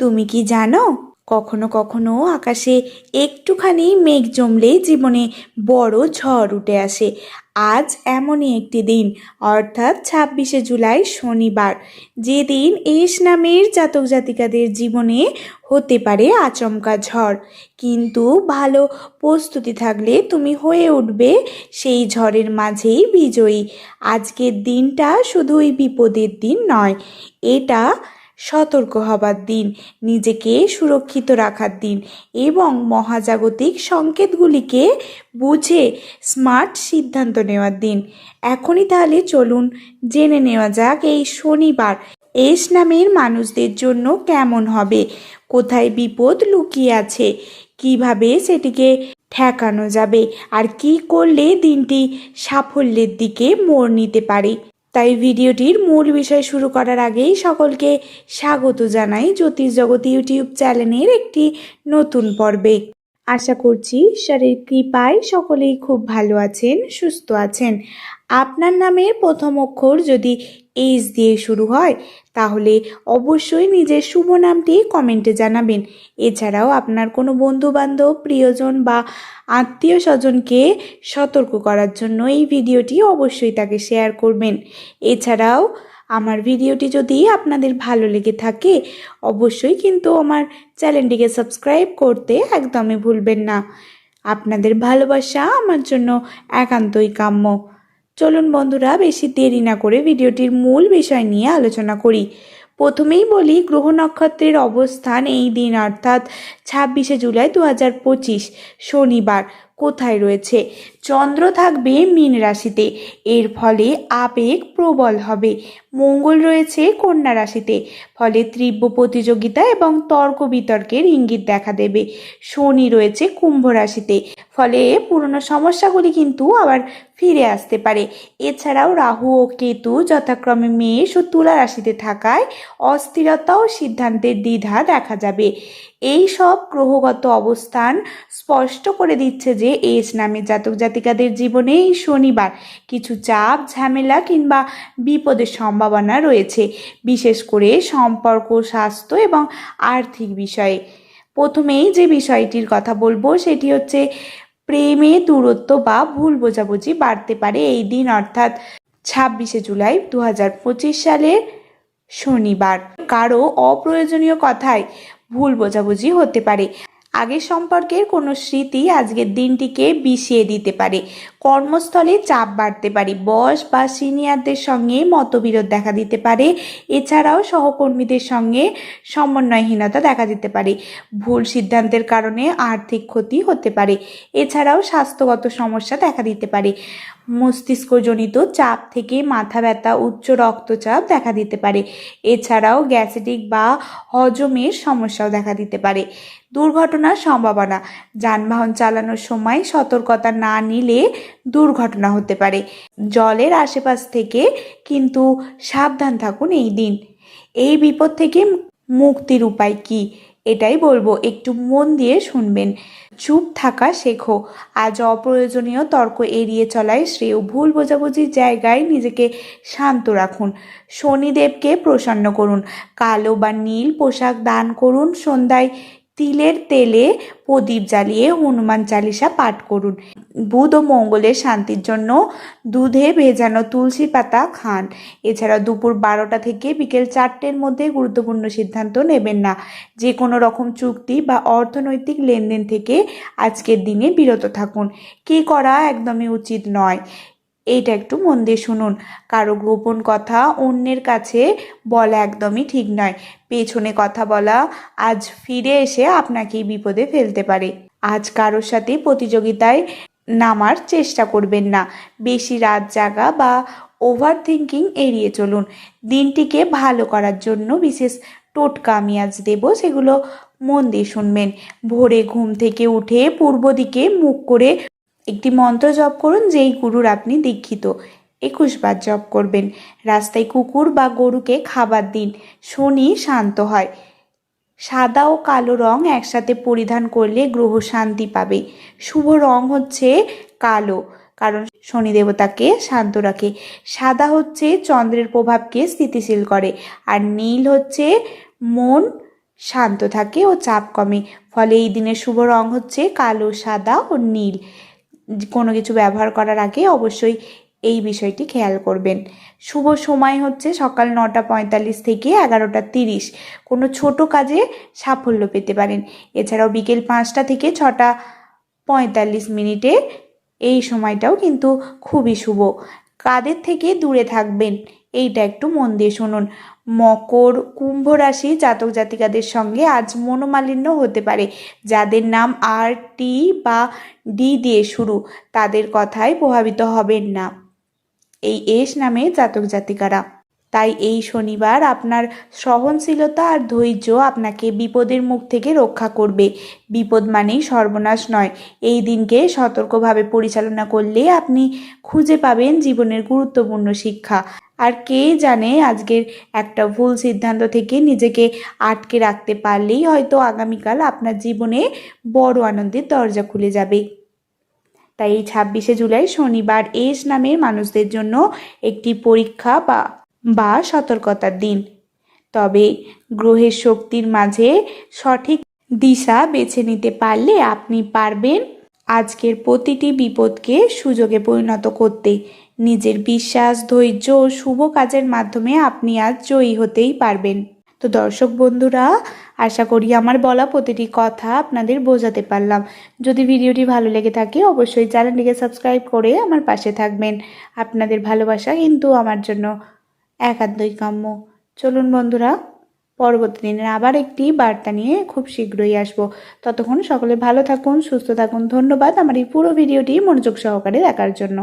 তুমি কি জানো? কখনো কখনো আকাশে একটুখানি মেঘ জমলেই জীবনে বড় ঝড় উঠে আসে। আজ এমনই একটি দিন, অর্থাৎ ছাব্বিশে জুলাই, শনিবার। যেদিন এস নামের জাতক জাতিকাদের জীবনে হতে পারে আচমকা ঝড়। কিন্তু ভালো প্রস্তুতি থাকলে তুমি হয়ে উঠবে সেই ঝড়ের মাঝেই বিজয়ী। আজকের দিনটা শুধুই বিপদের দিন নয়, এটা সতর্ক হবার দিন, নিজেকে সুরক্ষিত রাখার দিন এবং মহাজাগতিক সংকেতগুলিকে বুঝে স্মার্ট সিদ্ধান্ত নেওয়ার দিন। এখনই তাহলে চলুন জেনে নেওয়া যাক এই শনিবার এস নামের মানুষদের জন্য কেমন হবে, কোথায় বিপদ লুকিয়ে আছে, কীভাবে সেটিকে ঠেকানো যাবে, আর কি করলে দিনটি সাফল্যের দিকে মোড় নিতে পারে। তাই ভিডিওটির মূল বিষয় শুরু করার আগেই সকলকে স্বাগত জানাই জ্যোতিষ জগৎ ইউটিউব চ্যানেলের একটি নতুন পর্বে। আশা করছি ঈশ্বরের কৃপায় সকলেই খুব ভালো আছেন, সুস্থ আছেন। আপনার নামের প্রথম অক্ষর যদি এইচ দিয়ে শুরু হয় তাহলে অবশ্যই নিজের শুভ নামটি কমেন্টে জানাবেন। এছাড়াও আপনার কোনো বন্ধু বান্ধব প্রিয়জন বা আত্মীয় স্বজনকে সতর্ক করার জন্য এই ভিডিওটি অবশ্যই তাকে শেয়ার করবেন। এছাড়াও আমার ভিডিওটি যদি আপনাদের ভালো লেগে থাকে, অবশ্যই কিন্তু আমার চ্যানেলটিকে সাবস্ক্রাইব করতে একদমই ভুলবেন না। আপনাদের ভালোবাসা আমার জন্য একান্তই কাম্য। চলুন বন্ধুরা, বেশি দেরি না করে ভিডিওটির মূল বিষয় নিয়ে আলোচনা করি। প্রথমেই বলি, গ্রহ নক্ষত্রের অবস্থান এই দিন, অর্থাৎ ছাব্বিশে জুলাই দু হাজার পঁচিশ, শনিবার। কোথায় রয়েছে? চন্দ্র থাকবে মীন রাশিতে। এর ফলে আবেগ প্রবল হবে। মঙ্গল রয়েছে কন্যা রাশিতে। ফলে তীব্র প্রতিযোগিতা এবং তর্ক বিতর্কের ইঙ্গিত দেখা দেবে। শনি রয়েছে কুম্ভ রাশিতে। ফলে পুরনো সমস্যাগুলি কিন্তু আবার ফিরে আসতে পারে। এছাড়াও রাহু ও কেতু যথাক্রমে মেষ ও তুলা রাশিতে থাকায় অস্থিরতা ও সিদ্ধান্তের দ্বিধা দেখা যাবে। এই সব গ্রহগত অবস্থান স্পষ্ট করে দিচ্ছে যে এস নামে জাতক জাতিকাদের জীবনে এই শনিবার। কিছু চাপ, ঝামেলা কিংবা বিপদের সম্ভাবনা রয়েছে, বিশেষ করে সম্পর্ক, স্বাস্থ্য এবং আর্থিক বিষয়ে। প্রথমেই যে বিষয়টির কথা বলব, সেটি হচ্ছে প্রেমে দূরত্ব বা ভুল বোঝাবুঝি বাড়তে পারে। এই দিন অর্থাৎ ছাব্বিশে জুলাই দু হাজার পঁচিশ সালের শনিবার। কারও অপ্রয়োজনীয় কথায় ভুল বোঝাবুঝি হতে পারে। আগের সম্পর্কের কোনো স্মৃতি আজকের দিনটিকে বিষিয়ে দিতে পারে। কর্মস্থলে চাপ বাড়তে পারে। বস বা সিনিয়রদের সঙ্গে মতবিরোধ দেখা দিতে পারে। এছাড়াও সহকর্মীদের সঙ্গে সমন্বয়হীনতা দেখা দিতে পারে। ভুল সিদ্ধান্তের কারণে আর্থিক ক্ষতি হতে পারে। এছাড়াও স্বাস্থ্যগত সমস্যা দেখা দিতে পারে। মস্তিষ্কজনিত চাপ থেকে মাথা ব্যথা, উচ্চ রক্তচাপ দেখা দিতে পারে। এছাড়াও গ্যাস্ট্রিক বা হজমের সমস্যাও দেখা দিতে পারে। দুর্ঘটনার সম্ভাবনা। যানবাহন চালানোর সময় সতর্কতা না নিলে দুর্ঘটনা হতে পারে। জলের আশেপাশ থেকে কিন্তু সাবধান থাকুন এই দিন। এই বিপদ থেকে মুক্তির উপায় কি? এটাই বলব, একটু মন দিয়ে শুনবেন। চুপ থাকা শেখো। আজ অপ্রয়োজনীয় তর্ক এড়িয়ে চলায় শ্রেয়। ভুল বোঝাবুঝির জায়গায় নিজেকে শান্ত রাখুন। শনিদেবকে প্রসন্ন করুন। কালো বা নীল পোশাক দান করুন। সন্ধ্যায় তিলের তেলে প্রদীপ জ্বালিয়ে হনুমান চালিসা পাঠ করুন। বুধ ও মঙ্গলের শান্তির জন্য দুধে ভেজানো তুলসী পাতা খান। এছাড়া দুপুর বারোটা থেকে বিকেল চারটের মধ্যে গুরুত্বপূর্ণ সিদ্ধান্ত নেবেন না। যে কোনো রকম চুক্তি বা অর্থনৈতিক লেনদেন থেকে আজকের দিনে বিরত থাকুন। কি করা একদমই উচিত নয়। এইটা একটু মন দিয়ে শুনুন। কারও গোপন কথা অন্যের কাছে বলা একদমই ঠিক নয়। পেছনে কথা বলা আজ ফিরে এসে আপনাকেই বিপদে ফেলতে পারে। আজ কারোর সাথে প্রতিযোগিতায় নামার চেষ্টা করবেন না। বেশি রাত জাগা বা ওভার থিঙ্কিং এড়িয়ে চলুন। দিনটিকে ভালো করার জন্য বিশেষ টোটকা আমি আজ দেবো, সেগুলো মন দিয়ে শুনবেন। ভোরে ঘুম থেকে উঠে পূর্ব দিকে মুখ করে একটি মন্ত্র জপ করুন, যেই গুরুর আপনি দীক্ষিত। একুশ বার জপ করবেন। রাস্তায় কুকুর বা গরুকে খাবার দিন। শনি শান্ত হয়। সাদা ও কালো রং একসাথে পরিধান করলে গ্রহ শান্তি পাবে। শুভ রং হচ্ছে কালো, কারণ শনি দেবতাকে শান্ত রাখে। সাদা হচ্ছে চন্দ্রের প্রভাবকে স্থিতিশীল করে, আর নীল হচ্ছে মন শান্ত থাকে ও চাপ কমে। ফলে এই দিনের শুভ রং হচ্ছে কালো, সাদা ও নীল। কোনো কিছু ব্যবহার করার আগে অবশ্যই এই বিষয়টি খেয়াল করবেন। শুভ সময় হচ্ছে সকাল নটা পঁয়তাল্লিশ থেকে এগারোটা তিরিশ। কোনো ছোট কাজে সাফল্য পেতে পারেন। এছাড়াও বিকেল পাঁচটা থেকে ছটা পঁয়তাল্লিশ মিনিটে এই সময়টাও কিন্তু খুবই শুভ। কাদের থেকে দূরে থাকবেন। এইটা একটু মন দিয়ে শুনুন। মকর, কুম্ভ রাশি জাতক জাতিকাদের সঙ্গে আজ মনোমালিন্য হতে পারে। যাদের নাম আর, টি বা ডি দিয়ে শুরু, তাদের কথায় প্রভাবিত হবেন না। এই এস নামে জাতক জাতিকারা। তাই এই শনিবার আপনার সহনশীলতা আর ধৈর্য আপনাকে বিপদের মুখ থেকে রক্ষা করবে। বিপদ মানেই সর্বনাশ নয়। এই দিনকে সতর্কভাবে পরিচালনা করলে আপনি খুঁজে পাবেন জীবনের গুরুত্বপূর্ণ শিক্ষা। আর কে জানে আজকের একটা ভুল সিদ্ধান্ত থেকে নিজেকে আটকে রাখতে পারলেই হয়তো আগামীকাল আপনার জীবনে বড় আনন্দের দরজা খুলে যাবে। তাই এই ছাব্বিশে জুলাই শনিবার এস নামের মানুষদের জন্য একটি পরীক্ষা বা বা সতর্কতার দিন। তবে গ্রহের শক্তির মাঝে সঠিক দিশা বেছে নিতে পারলে আপনি পারবেন আজকের প্রতিটি বিপদকে সুযোগে পরিণত করতে। নিজের বিশ্বাস, ধৈর্য ও শুভ কাজের মাধ্যমে আপনি আজ জয়ী হতেই পারবেন। তো দর্শক বন্ধুরা, আশা করি আমার বলা প্রতিটি কথা আপনাদের বোঝাতে পারলাম। যদি ভিডিওটি ভালো লেগে থাকে, অবশ্যই চ্যানেলটিকে সাবস্ক্রাইব করে আমার পাশে থাকবেন। আপনাদের ভালোবাসা কিন্তু আমার জন্য একান্তই কাম্য। চলুন বন্ধুরা, পরবর্তী দিনের আবার একটি বার্তা নিয়ে খুব শীঘ্রই আসব। ততক্ষণ সকলে ভালো থাকুন, সুস্থ থাকুন। ধন্যবাদ আমার এই পুরো ভিডিওটি মনোযোগ সহকারে দেখার জন্য।